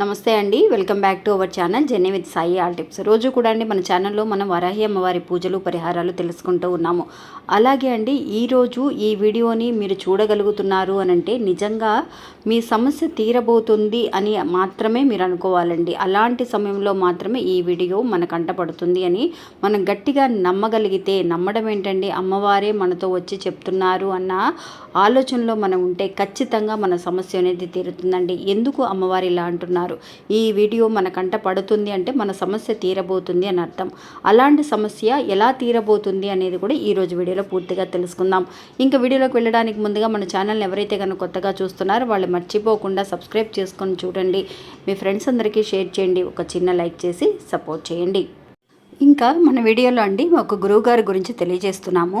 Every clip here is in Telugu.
నమస్తే అండి. Welcome back to our channel Jenny with Sai all tips. రోజు కూడా అండి మన ఛానల్లో మనం వరాహి అమ్మవారి పూజలు పరిహారాలు తెలుసుకుంటూ ఉన్నాము. అలాగే అండి ఈరోజు ఈ వీడియోని మీరు చూడగలుగుతున్నారు అని అంటే నిజంగా మీ సమస్య తీరబోతుంది అని మాత్రమే మీరు అనుకోవాలండి. అలాంటి సమయంలో మాత్రమే ఈ వీడియో మన కంటపడుతుంది అని మనం గట్టిగా నమ్మగలిగితే నమ్మడం ఏంటండి? అమ్మవారే మనతో వచ్చి చెప్తున్నారు అన్న ఆలోచనలో మనం ఉంటే ఖచ్చితంగా మన సమస్య అనేది తీరుతుందండి. ఎందుకు అమ్మవారు ఇలా అంటున్నారు? ఈ వీడియో మన కంట పడుతుంది అంటే మన సమస్య తీరబోతుంది అని అర్థం. అలాంటి సమస్య ఎలా తీరబోతుంది అనేది కూడా ఈ రోజు వీడియోలో పూర్తిగా తెలుసుకుందాం. ఇంకా వీడియోలోకి వెళ్ళడానికి ముందుగా మన ఛానల్ని ఎవరైతే కనుక కొత్తగా చూస్తున్నారో వాళ్ళు మర్చిపోకుండా సబ్స్క్రైబ్ చేసుకొని చూడండి. మీ ఫ్రెండ్స్ అందరికీ షేర్ చేయండి. ఒక చిన్న లైక్ చేసి సపోర్ట్ చేయండి. ఇంకా మన వీడియోలో అండి ఒక గురువుగారి గురించి తెలియజేస్తున్నాము.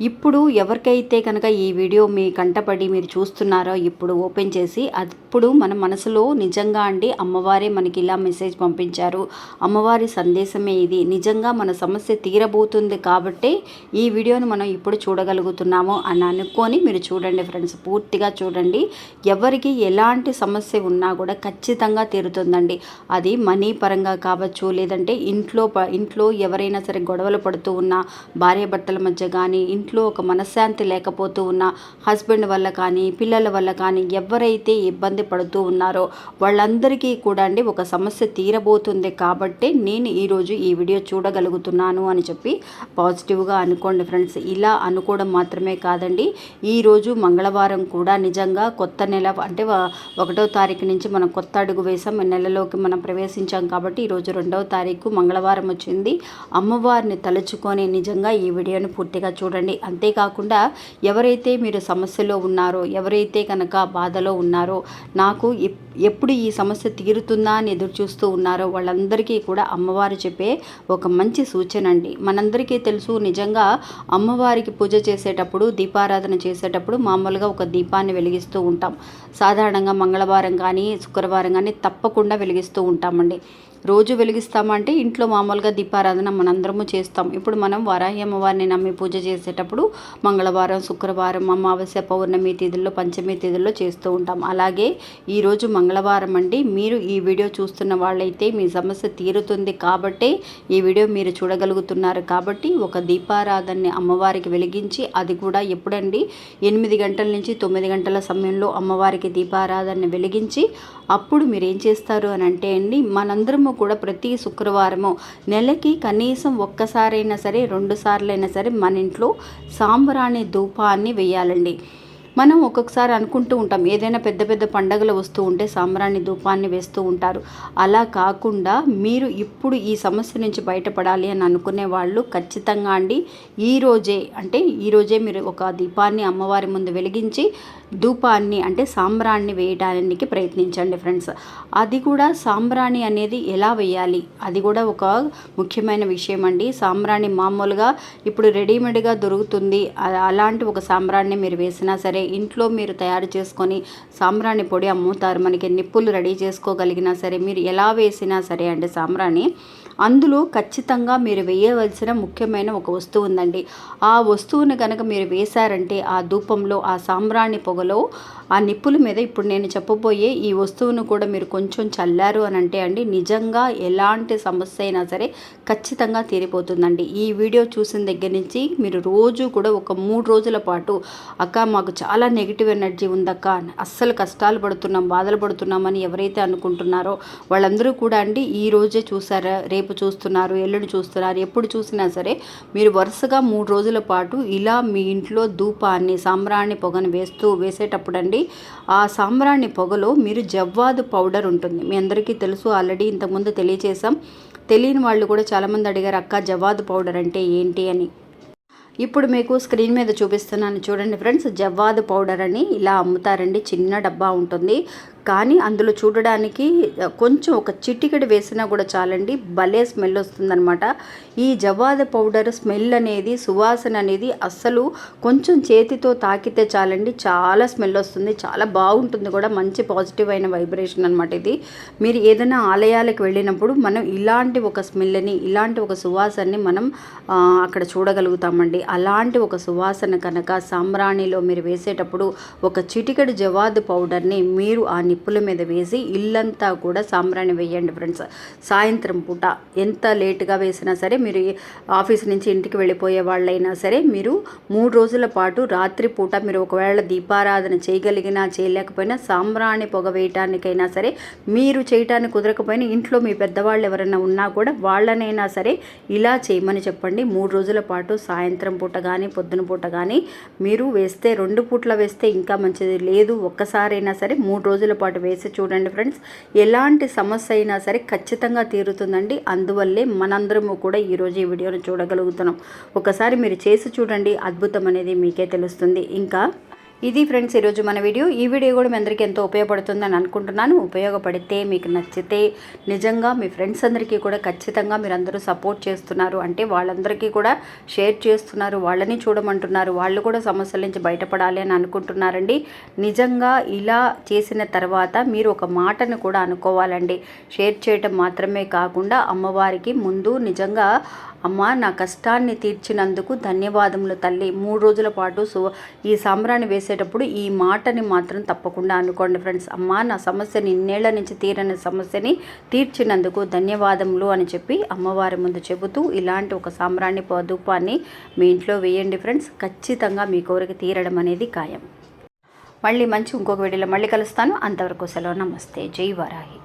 ఇప్పుడు ఎవరికైతే కనుక ఈ వీడియో మీ కంటపడి మీరు చూస్తున్నారో ఇప్పుడు ఓపెన్ చేసి అప్పుడు మన మనసులో నిజంగా అండి అమ్మవారే మనకి ఇలా మెసేజ్ పంపించారు. అమ్మవారి సందేశమే ఇది. నిజంగా మన సమస్య తీరబోతుంది కాబట్టి ఈ వీడియోను మనం ఇప్పుడు చూడగలుగుతున్నాము అని అనుకొని మీరు చూడండి ఫ్రెండ్స్ పూర్తిగా చూడండి. ఎవరికి ఎలాంటి సమస్య ఉన్నా కూడా ఖచ్చితంగా తీరుతుందండి. అది మనీ పరంగా కావచ్చు లేదంటే ఇంట్లో ప ఇంట్లో ఎవరైనా సరే గొడవలు పడుతూ ఉన్నా భార్యాభర్తల మధ్య కానీ ఇంట్లో ఇంట్లో ఒక మనశ్శాంతి లేకపోతూ ఉన్న హస్బెండ్ వల్ల కానీ పిల్లల వల్ల కానీ ఎవరైతే ఇబ్బంది పడుతూ ఉన్నారో వాళ్ళందరికీ కూడా అండి ఒక సమస్య తీరబోతుంది కాబట్టి నేను ఈరోజు ఈ వీడియో చూడగలుగుతున్నాను అని చెప్పి పాజిటివ్గా అనుకోండి ఫ్రెండ్స్. ఇలా అనుకోవడం మాత్రమే కాదండి. ఈరోజు మంగళవారం కూడా నిజంగా కొత్త నెల అంటే ఒకటో తారీఖు నుంచి మనం కొత్త అడుగు వేసాం నెలలోకి మనం ప్రవేశించాం కాబట్టి ఈరోజు రెండవ తారీఖు మంగళవారం వచ్చింది. అమ్మవారిని తలుచుకొని నిజంగా ఈ వీడియోని పూర్తిగా చూడండి. అంతేకాకుండా ఎవరైతే మీరు సమస్యలో ఉన్నారో ఎవరైతే కనుక బాధలో ఉన్నారో నాకు ఎప్- ఎప్పుడు ఈ సమస్య తీరుతుందా అని ఎదురు చూస్తూ ఉన్నారో వాళ్ళందరికీ కూడా అమ్మవారు చెప్పే ఒక మంచి సూచన అండి. మనందరికీ తెలుసు నిజంగా అమ్మవారికి పూజ చేసేటప్పుడు దీపారాధన చేసేటప్పుడు మామూలుగా ఒక దీపాన్ని వెలిగిస్తూ ఉంటాం. సాధారణంగా మంగళవారం కానీ శుక్రవారం కానీ తప్పకుండా వెలిగిస్తూ ఉంటామండి. రోజు వెలిగిస్తామంటే ఇంట్లో మామూలుగా దీపారాధన మనందరము చేస్తాం. ఇప్పుడు మనం వారాహి అమ్మవారిని నమ్మి పూజ చేసేటప్పుడు మంగళవారం శుక్రవారం అమావాస్య పౌర్ణమి తిథుల్లో పంచమి తిథుల్లో చేస్తూ ఉంటాం. అలాగే ఈరోజు మంగళవారం అండి. మీరు ఈ వీడియో చూస్తున్న వాళ్ళైతే మీ సమస్య తీరుతుంది కాబట్టే ఈ వీడియో మీరు చూడగలుగుతున్నారు. కాబట్టి ఒక దీపారాధనని అమ్మవారికి వెలిగించి అది కూడా ఎప్పుడండి? ఎనిమిది గంటల నుంచి తొమ్మిది గంటల సమయంలో అమ్మవారికి దీపారాధనని వెలిగించి అప్పుడు మీరు ఏం చేస్తారు అని అంటే అండి మనందరము కూడా ప్రతి శుక్రవారము నెలకి కనీసం ఒక్కసారైనా సరే రెండు సార్లైనా సరే మన ఇంట్లో సాంబ్రాణి ధూపాన్ని వేయాలండి. మనం ఒక్కొక్కసారి అనుకుంటూ ఉంటాం ఏదైనా పెద్ద పెద్ద పండగలు వస్తూ ఉంటే సాంబ్రాణి ధూపాన్ని వేస్తూ ఉంటారు. అలా కాకుండా మీరు ఇప్పుడు ఈ సమస్య నుంచి బయటపడాలి అని అనుకునే వాళ్ళు ఖచ్చితంగా అండి. ఈ రోజే అంటే ఈ రోజే మీరు ఒక దీపాన్ని అమ్మవారి ముందు వెలిగించి ధూపాన్ని అంటే సాంబ్రాన్ని వేయడానికి ప్రయత్నించండి ఫ్రెండ్స్. అది కూడా సాంబ్రాణి అనేది ఎలా వేయాలి? అది కూడా ఒక ముఖ్యమైన విషయం అండి. సాంబ్రాణి మామూలుగా ఇప్పుడు రెడీమేడ్గా దొరుకుతుంది. అలాంటి ఒక సాంబ్రాన్ని మీరు వేసినా సరే ఇంట్లో మీరు తయారు చేసుకొని సాంబ్రాణి పొడి అమ్ముతారు. మనకి నిప్పులు రెడీ చేసుకోగలిగినా సరే మీరు ఎలా వేసినా సరే అండి సాంబ్రాణి అందులో ఖచ్చితంగా మీరు వేయవలసిన ముఖ్యమైన ఒక వస్తువు ఉందండి. ఆ వస్తువుని కనుక మీరు వేశారంటే ఆ ధూపంలో ఆ సాంబ్రాణి పొగలో ఆ నిప్పుల మీద ఇప్పుడు నేను చెప్పబోయే ఈ వస్తువును కూడా మీరు కొంచెం చల్లారు అని అంటే అండి నిజంగా ఎలాంటి సమస్య అయినా సరే ఖచ్చితంగా తీరిపోతుందండి. ఈ వీడియో చూసిన దగ్గర నుంచి మీరు రోజు కూడా ఒక మూడు రోజుల పాటు అక్క మాకు చాలా నెగిటివ్ ఎనర్జీ ఉందక్క అస్సలు కష్టాలు పడుతున్నాం బాధలు పడుతున్నామని ఎవరైతే అనుకుంటున్నారో వాళ్ళందరూ కూడా అండి ఈ రోజే చూసారా రేపు చూస్తున్నారు ఎల్లుండి చూస్తున్నారు ఎప్పుడు చూసినా సరే మీరు వరుసగా మూడు రోజుల పాటు ఇలా మీ ఇంట్లో ధూపాన్ని సాంబ్రాణి పొగను వేస్తూ వేసేటప్పుడు అండి ఆ సాంబ్రాణి పొగలో మీరు జవ్వాదు పౌడర్ ఉంటుంది. మీ అందరికీ తెలుసు ఆల్రెడీ ఇంతకుముందు తెలియచేసాం తెలియని వాళ్ళు కూడా చాలామంది అడిగారు అక్క జవ్వాదు పౌడర్ అంటే ఏంటి? అని. ఇప్పుడు మీకు స్క్రీన్ మీద చూపిస్తున్నాను. చూడండి ఫ్రెండ్స్ జవ్వాదు పౌడర్ అని ఇలా అమ్ముతారండి. చిన్న డబ్బా ఉంటుంది. కానీ అందులో చూడడానికి కొంచెం ఒక చిటికెడు వేసినా కూడా చాలండి. భలే స్మెల్ వస్తుందనమాట ఈ జవాద పౌడర్ స్మెల్ అనేది సువాసన అనేది అస్సలు కొంచెం చేతితో తాకితే చాలండి. చాలా స్మెల్ వస్తుంది. చాలా బాగుంటుంది కూడా. మంచి పాజిటివ్ అయిన వైబ్రేషన్ అనమాట ఇది. మీరు ఏదైనా ఆలయాలకు వెళ్ళినప్పుడు మనం ఇలాంటి ఒక స్మెల్ని ఇలాంటి ఒక సువాసనని మనం అక్కడ చూడగలుగుతామండి. అలాంటి ఒక సువాసన కనుక సాంబ్రాణిలో మీరు వేసేటప్పుడు ఒక చిటికెడు జవాదు పౌడర్ని మీరు ఆ నిప్పుల మీద వేసి ఇల్లంతా కూడా సాంబ్రాణి వేయండి ఫ్రెండ్స్. సాయంత్రం పూట ఎంత లేటుగా వేసినా సరే మీరు ఆఫీస్ నుంచి ఇంటికి వెళ్ళిపోయే వాళ్ళైనా సరే మీరు మూడు రోజుల పాటు రాత్రి పూట మీరు ఒకవేళ దీపారాధన చేయగలిగినా చేయలేకపోయినా సాంబ్రాణి పొగ వేయటానికైనా సరే మీరు చేయటానికి కుదరకపోయినా ఇంట్లో మీ పెద్దవాళ్ళు ఎవరైనా ఉన్నా కూడా వాళ్ళనైనా సరే ఇలా చేయమని చెప్పండి. మూడు రోజుల పాటు సాయంత్రం పూట కానీ పొద్దున పూట కానీ మీరు వేస్తే రెండు పూట్ల వేస్తే ఇంకా మంచిది. లేదు ఒక్కసారైనా సరే మూడు రోజుల పాటు వేసి చూడండి ఫ్రెండ్స్. ఎలాంటి సమస్య అయినా సరే ఖచ్చితంగా తీరుతుందండి. అందువల్లే మనందరము కూడా ఈరోజు ఈ వీడియోను చూడగలుగుతున్నాం. ఒకసారి మీరు చేసి చూడండి. అద్భుతం అనేది మీకే తెలుస్తుంది. ఇంకా ఇది ఫ్రెండ్స్ ఈరోజు మన వీడియో. ఈ వీడియో కూడా మీ అందరికీ ఎంతో ఉపయోగపడుతుందని అనుకుంటున్నాను. ఉపయోగపడితే మీకు నచ్చితే నిజంగా మీ ఫ్రెండ్స్ అందరికీ కూడా ఖచ్చితంగా మీరు అందరూ సపోర్ట్ చేస్తున్నారు. అంటే వాళ్ళందరికీ కూడా షేర్ చేస్తున్నారు. వాళ్ళని చూడమంటున్నారు. వాళ్ళు కూడా సమస్యల నుంచి బయటపడాలి అని అనుకుంటున్నారండి. నిజంగా ఇలా చేసిన తర్వాత మీరు ఒక మాటను కూడా అనుకోవాలండి. షేర్ చేయటం మాత్రమే కాకుండా అమ్మవారికి ముందు నిజంగా అమ్మ నా కష్టాన్ని తీర్చినందుకు ధన్యవాదములు తల్లి. మూడు రోజుల పాటు సు ఈ సాంబ్రాన్ని చేసేటప్పుడు ఈ మాటని మాత్రం తప్పకుండా అనుకోండి ఫ్రెండ్స్. అమ్మ నా సమస్యని ఇన్నేళ్ళ నుంచి తీరని సమస్యని తీర్చినందుకు ధన్యవాదములు అని చెప్పి అమ్మవారి ముందు చెబుతూ ఇలాంటి ఒక సామ్రాణ్య పొదుపాన్ని మీ ఇంట్లో వేయండి ఫ్రెండ్స్. ఖచ్చితంగా మీ కోరిక తీరడం అనేది ఖాయం. మళ్ళీ మంచి ఇంకొక వీడియోలో మళ్ళీ కలుస్తాను. అంతవరకు సెలవు. నమస్తే. జై వరాహి.